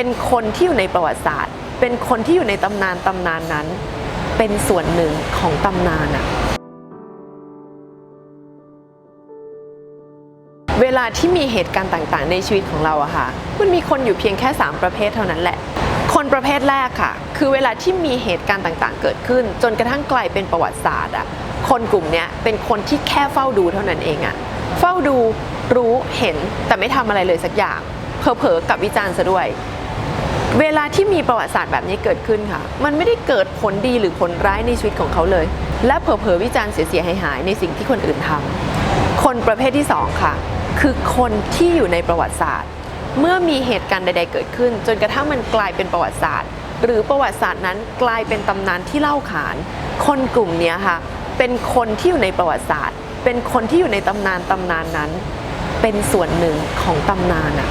เป็นคนที่อยู่ในประวัติศาสตร์ เป็นคนที่อยู่ในตำนานตำนานนั้น เป็นส่วนหนึ่งของตำนานอะเวลาที่มีเหตุการณ์ต่างๆ ในชีวิตของเราอะค่ะ มันมีคนอยู่เพียงแค่ 3 ประเภทเท่านั้นแหละ คนประเภทแรกค่ะ คือเวลาที่มีเหตุการณ์ต่างๆ เกิดขึ้น จนกระทั่งกลายเป็นประวัติศาสตร์อะคนกลุ่มนี้เป็นคนที่แค่เฝ้าดูเท่านั้นเองอะเฝ้าดูรู้เห็นแต่ไม่ทำอะไรเลยสักอย่าง เผลอๆกับวิจารณ์ซะด้วย เวลาที่มีประวัติศาสตร์แบบนี้เกิดขึ้นค่ะ มันไม่ได้เกิดผลดีหรือผลร้ายในชีวิตของเขาเลย และเผลอๆวิจารณ์เสียหายๆในสิ่งที่คนอื่นทำคนประเภทที่สองค่ะ คือคนที่อยู่ในประวัติศาสตร์ เมื่อมีเหตุการณ์ใด ๆ เกิดขึ้น จนกระทั่งมันกลายเป็นประวัติศาสตร์ หรือประวัติศาสตร์นั้นกลายเป็นตำนานที่เล่าขาน คนกลุ่มนี้ค่ะ เป็นคนที่อยู่ในประวัติศาสตร์ เป็นคนที่อยู่ในตำนานตำนานนั้น เป็นส่วนหนึ่งของตำนานอะ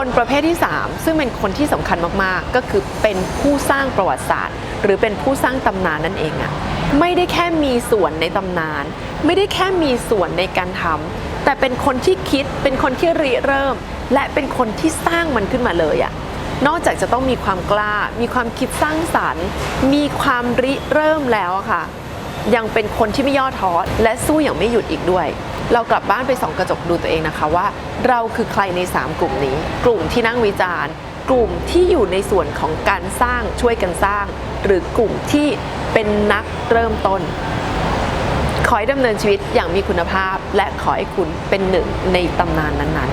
คนประเภทที่ 3 ซึ่งเป็นคนที่สำคัญมากๆ ก็คือเป็นผู้สร้างประวัติศาสตร์ หรือเป็นผู้สร้างตำนานนั่นเองอะไม่ได้แค่มีส่วนในตำนาน ไม่ได้แค่มีส่วนในการทำแต่เป็นคนที่คิดเป็นคนที่ริเริ่ม และเป็นคนที่สร้างมันขึ้นมาเลยอะนอกจากจะต้องมีความกล้า มีความคิดสร้างสรรค์ มีความริเริ่มแล้วอะค่ะ ยังเป็นคนที่ไม่ย่อท้อและสู้อย่างไม่หยุดอีกด้วย เรากลับบ้านไปส่องกระจกดูตัวเองนะคะว่า เราคือใครใน 3 กลุ่มนี้ กลุ่มที่นั่งวิจารณ์ กลุ่มที่อยู่ในส่วนของการสร้างช่วยกันสร้าง หรือกลุ่มที่เป็นนักเริ่มต้น ขอให้ดำเนินชีวิตอย่างมีคุณภาพ และขอให้คุณเป็นหนึ่งในตำนานนั้น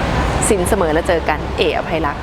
ๆ สินเสมอและเจอกันเออภัยรักษ์